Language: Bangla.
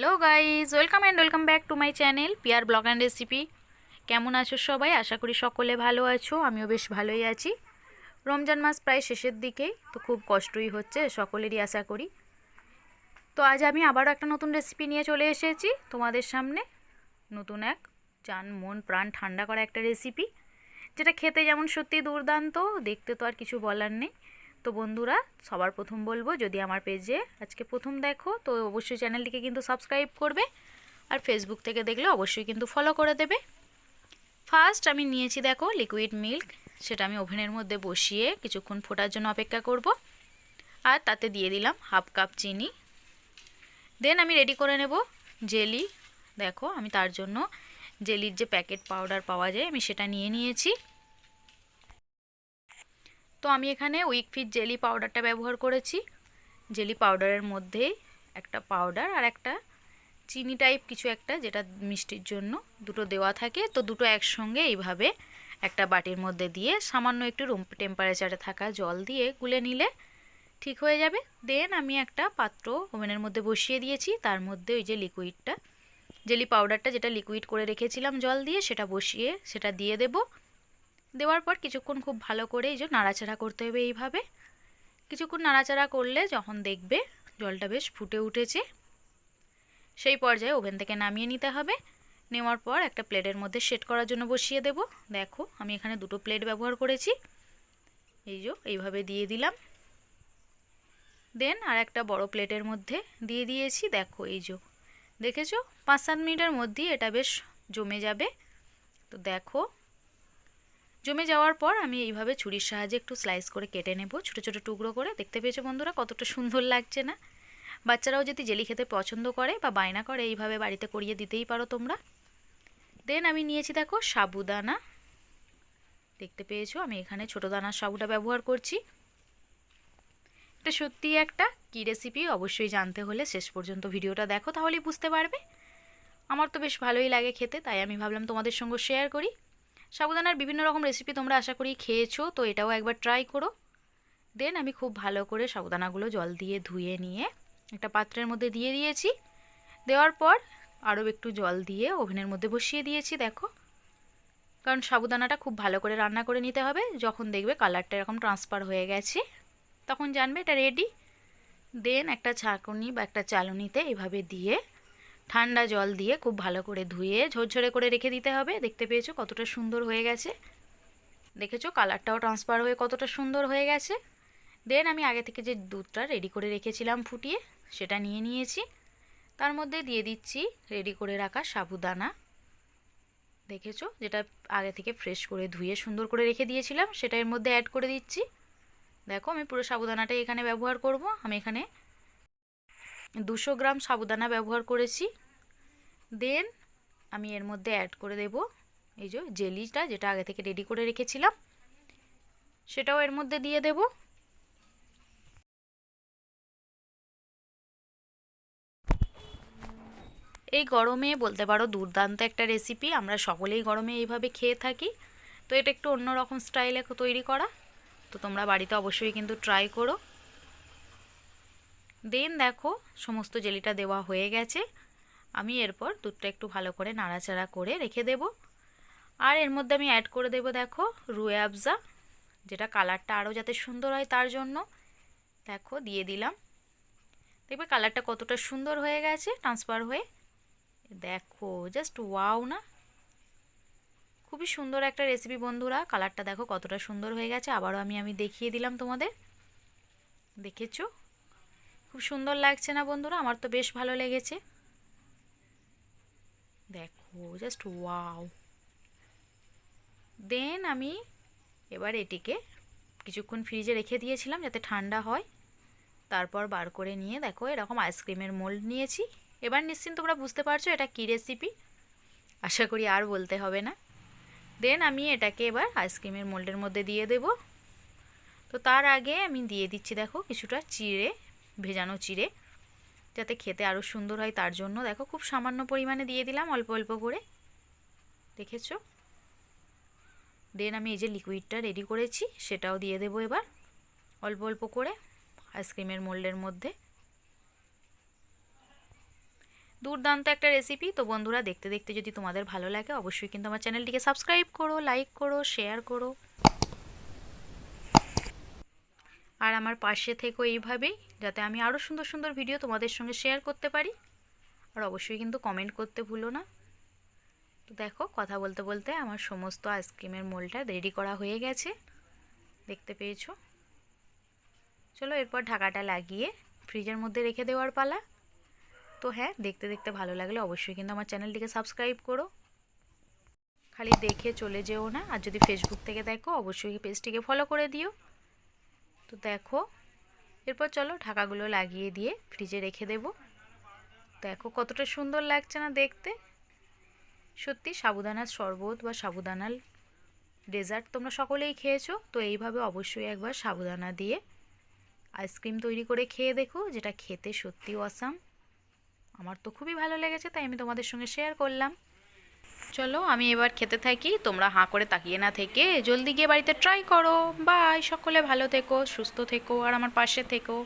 Hello guys welcome and welcome back to my channel Piyar blog and recipe. কেমন আছো সবাই? আশা করি সকলে ভালো আছো, আমিও বেশ ভালোই আছি। রমজান মাস প্রায় শেষের দিকেই তো খুব কষ্টই হচ্ছে, সকলেরই আশা করি। তো আজ আমি আবারও একটা নতুন রেসিপি নিয়ে চলে এসেছি তোমাদের সামনে। নতুন এক চান মন প্রাণ ঠান্ডা করা একটা রেসিপি, যেটা খেতে যেমন সত্যি দুর্দান্ত, দেখতে তো আর কিছু বলার নেই। তো বন্ধুরা, সবার প্রথম বলব, যদি আমার পেজে আজকে প্রথম দেখো, তো অবশ্যই চ্যানেলটিকে কিন্তু সাবস্ক্রাইব করবে, আর ফেসবুক থেকে দেখলে অবশ্যই কিন্তু ফলো করে দেবে। ফার্স্ট আমি নিয়েছি দেখো লিকুইড মিল্ক সেটা আমি ওভেনের মধ্যে বসিয়ে কিছুক্ষণ ফোটার জন্য অপেক্ষা করব, আর তাতে দিয়ে দিলাম হাফ কাপ চিনি। দেন আমি রেডি করে নেব জেলি দেখো আমি তার জন্য জেলির যে প্যাকেট পাউডার পাওয়া যায়, আমি সেটা নিয়ে নিয়েছি। তো আমি এখানে উইকফিট জেলি পাউডারটা ব্যবহার করেছি। জেলি পাউডারের মধ্যে একটা পাউডার আর একটা চিনি টাইপ কিছু একটা যেটা মিষ্টির জন্য দুটো দেওয়া থাকে। তো দুটো একসঙ্গে এইভাবে একটা বাটির মধ্যে দিয়ে সামান্য একটু রুম টেম্পারেচারে থাকা জল দিয়ে গুলে নিলে ঠিক হয়ে যাবে। দেন আমি একটা পাত্র ওভেনের মধ্যে বসিয়ে দিয়েছি। তার মধ্যে ওই যে লিকুইডটা জেলি পাউডারটা যেটা লিকুইড করে রেখেছিলাম জল দিয়ে সেটা বসিয়ে সেটা দিয়ে দেবো। দেওয়ার পর কিছুক্ষণ খুব ভালো করে এই যে নাড়াচাড়া করতে হবে এইভাবে। কিছুক্ষণ নাড়াচাড়া করলে যখন দেখবে জলটা বেশ ফুটে উঠেছে, সেই পর্যায়ে ওভেন থেকে নামিয়ে নিতে হবে। নেওয়ার পর একটা প্লেটের মধ্যে সেট করার জন্য বসিয়ে দেব। দেখো, আমি এখানে দুটো প্লেট ব্যবহার করেছি। এই যে এইভাবে দিয়ে দিলাম। দেন আর একটা বড় প্লেটের মধ্যে দিয়ে দিয়েছি। দেখো, এই যে দেখেছ? পাঁচ সাত মিনিটের মধ্যেই এটা বেশ জমে যাবে। তো দেখো জমে যাওয়ার পর আমি এইভাবে ছুরির সাহায্যে একটু স্লাইস করে কেটে নেব। ছোটো ছোটো টুকরো করে। দেখতে পেয়েছ বন্ধুরা, কতটা সুন্দর লাগছে না? বাচ্চারাও যদি জেলি খেতে পছন্দ করে বা বায়না করে, এইভাবে বাড়িতে করিয়ে দিতেই পারো তোমরা। দেন আমি নিয়েছি দেখো সাবুদানা। দেখতে পেয়েছ, আমি এখানে ছোটো দানার সাবুটা ব্যবহার করছি। এটা সত্যিই একটা কী রেসিপি অবশ্যই জানতে হলে শেষ পর্যন্ত ভিডিওটা দেখো, তাহলেই বুঝতে পারবে। আমার তো বেশ ভালোই লাগে খেতে, তাই আমি ভাবলাম তোমাদের সঙ্গে শেয়ার করি। সাবুদানার বিভিন্ন রকম রেসিপি তোমরা আশা করি খেয়েছো, তো এটাও একবার ট্রাই করো। দেন আমি খুব ভালো করে সাবুদানাগুলো জল দিয়ে ধুয়ে নিয়ে একটা পাত্রের মধ্যে দিয়ে দিয়েছি। দেওয়ার পর আরও একটু জল দিয়ে ওভেনের মধ্যে বসিয়ে দিয়েছি, দেখো। কারণ সাবুদানাটা খুব ভালো করে রান্না করে নিতে হবে, যখন দেখবে কালারটা এরকম ট্রান্সফার হয়ে গেছে, তখন জানবে এটা রেডি দেন একটা ছাঁকুনি বা একটা চালনিতে এভাবে দিয়ে ঠান্ডা জল দিয়ে খুব ভালো করে ধুয়ে, ঝরঝরে করে রেখে দিতে হবে। দেখতে পেয়েছ কতটা সুন্দর হয়ে গেছে। দেখেছ কালারটাও ট্রান্সফার হয়ে কতটা সুন্দর হয়ে গেছে। দেন আমি আগে থেকে যে দুধটা রেডি করে রেখেছিলাম ফুটিয়ে, সেটা নিয়ে নিয়েছি। তার মধ্যে দিয়ে দিচ্ছি রেডি করে রাখা সাবুদানা। দেখেছ যেটা আগে থেকে ফ্রেশ করে ধুয়ে সুন্দর করে রেখে দিয়েছিলাম, সেটা এর মধ্যে অ্যাড করে দিচ্ছি। দেখো আমি পুরো সাবুদানাটাই এখানে ব্যবহার করব। আমি এখানে দুশো গ্রাম সাবুদানা ব্যবহার করেছি। দেন আমি এর মধ্যে অ্যাড করে দেব এই যে জেলিটা যেটা আগে থেকে রেডি করে রেখেছিলাম। সেটাও এর মধ্যে দিয়ে দেব। এই গরমে বলতে পারো দুর্দান্ত একটা রেসিপি আমরা সকলেই গরমে এইভাবে খেয়ে থাকি। তো এটা একটু অন্যরকম স্টাইলে তৈরি করা। তো তোমরা বাড়িতে অবশ্যই কিন্তু ট্রাই করো। দেন দেখো, সমস্ত জেলিটা দেওয়া হয়ে গেছে। আমি এরপর দুধটা একটু ভালো করে নাড়াচাড়া করে রেখে দেব। আর এর মধ্যে আমি অ্যাড করে দেব দেখো রুয়ে আবজা যেটা কালারটা আরও যাতে সুন্দর হয় তার জন্য। দেখো, দিয়ে দিলাম। দেখবে কালারটা কতটা সুন্দর হয়ে গেছে ট্রান্সফার হয়ে। দেখো জাস্ট ওয়াও না? খুবই সুন্দর একটা রেসিপি বন্ধুরা। কালারটা দেখো কতটা সুন্দর হয়ে গেছে। আবারও আমি আমি দেখিয়ে দিলাম তোমাদের। দেখেছ? খুব সুন্দর লাগছে না বন্ধুরা? আমার তো বেশ ভালো লেগেছে। দেখো জাস্ট ওয়াও দেন আমি এবার এটিকে কিছুক্ষণ ফ্রিজে রেখে দিয়েছিলাম যাতে ঠান্ডা হয়। তারপর বার করে নিয়ে দেখো, এরকম আইসক্রিমের মোল্ড নিয়েছি। এবার নিশ্চিন্ত তোমরা বুঝতে পারছ এটা কী রেসিপি আশা করি আর বলতে হবে না। দেন আমি এটাকে এবার আইসক্রিমের মোল্ডের মধ্যে দিয়ে দেব। তো তার আগে আমি দিয়ে দিচ্ছি দেখো কিছুটা চিড়ে। ভেজানো চিড়ে, যাতে খেতে আরও সুন্দর হয় তার জন্য। দেখো, খুব সামান্য পরিমাণে দিয়ে দিলাম, অল্প অল্প করে। দেখেছ? দেন আমি এই যে লিকুইডটা রেডি করেছি, সেটাও দিয়ে দেবো এবার, অল্প অল্প করে আইসক্রিমের মোল্ডের মধ্যে। দুর্দান্ত একটা রেসিপি তো বন্ধুরা দেখতে দেখতে যদি তোমাদের ভালো লাগে, অবশ্যই কিন্তু আমার চ্যানেলটিকে সাবস্ক্রাইব করো লাইক করো শেয়ার করো। আর আমার পাশে থেকো এইভাবেই, যাতে আমি আরও সুন্দর সুন্দর ভিডিও তোমাদের সঙ্গে শেয়ার করতে পারি। আর অবশ্যই কিন্তু কমেন্ট করতে ভুলো না। তো দেখো, কথা বলতে বলতে আমার সমস্ত আইসক্রিমের মোলটা রেডি করা হয়ে গেছে। দেখতে পেয়েছ? চলো এরপর ঢাকাটা লাগিয়ে ফ্রিজের মধ্যে রেখে দেওয়ার পালা। তো হ্যাঁ দেখতে দেখতে ভালো লাগলে অবশ্যই কিন্তু আমার চ্যানেলটিকে সাবস্ক্রাইব করো। খালি দেখে চলে যেও না, আর যদি ফেসবুক থেকে দেখো, অবশ্যই পেজটিকে ফলো করে দিও। তো দেখো, এরপর চলো ঢাকাগুলো লাগিয়ে দিয়ে ফ্রিজে রেখে দেব। দেখো কতটা সুন্দর লাগছে না দেখতে। সত্যি সাবুদানার শরবত বা সাবুদানার ডেজার্ট তোমরা সকলেই খেয়েছো, তো এইভাবে অবশ্যই একবার সাবুদানা দিয়ে আইসক্রিম তৈরি করে খেয়ে দেখো, যেটা খেতে সত্যি অসাম আমার তো খুবই ভালো লেগেছে, তাই আমি তোমাদের সঙ্গে শেয়ার করলাম। চলো আমি এবার খেতে থাকি, তোমরা হাঁ করে তাকিয়ে না থেকে। জলদি গিয়ে বাড়িতে ট্রাই করো। বাই সকলে ভালো থেকো, সুস্থ থেকো, আর আমার পাশে থেকো।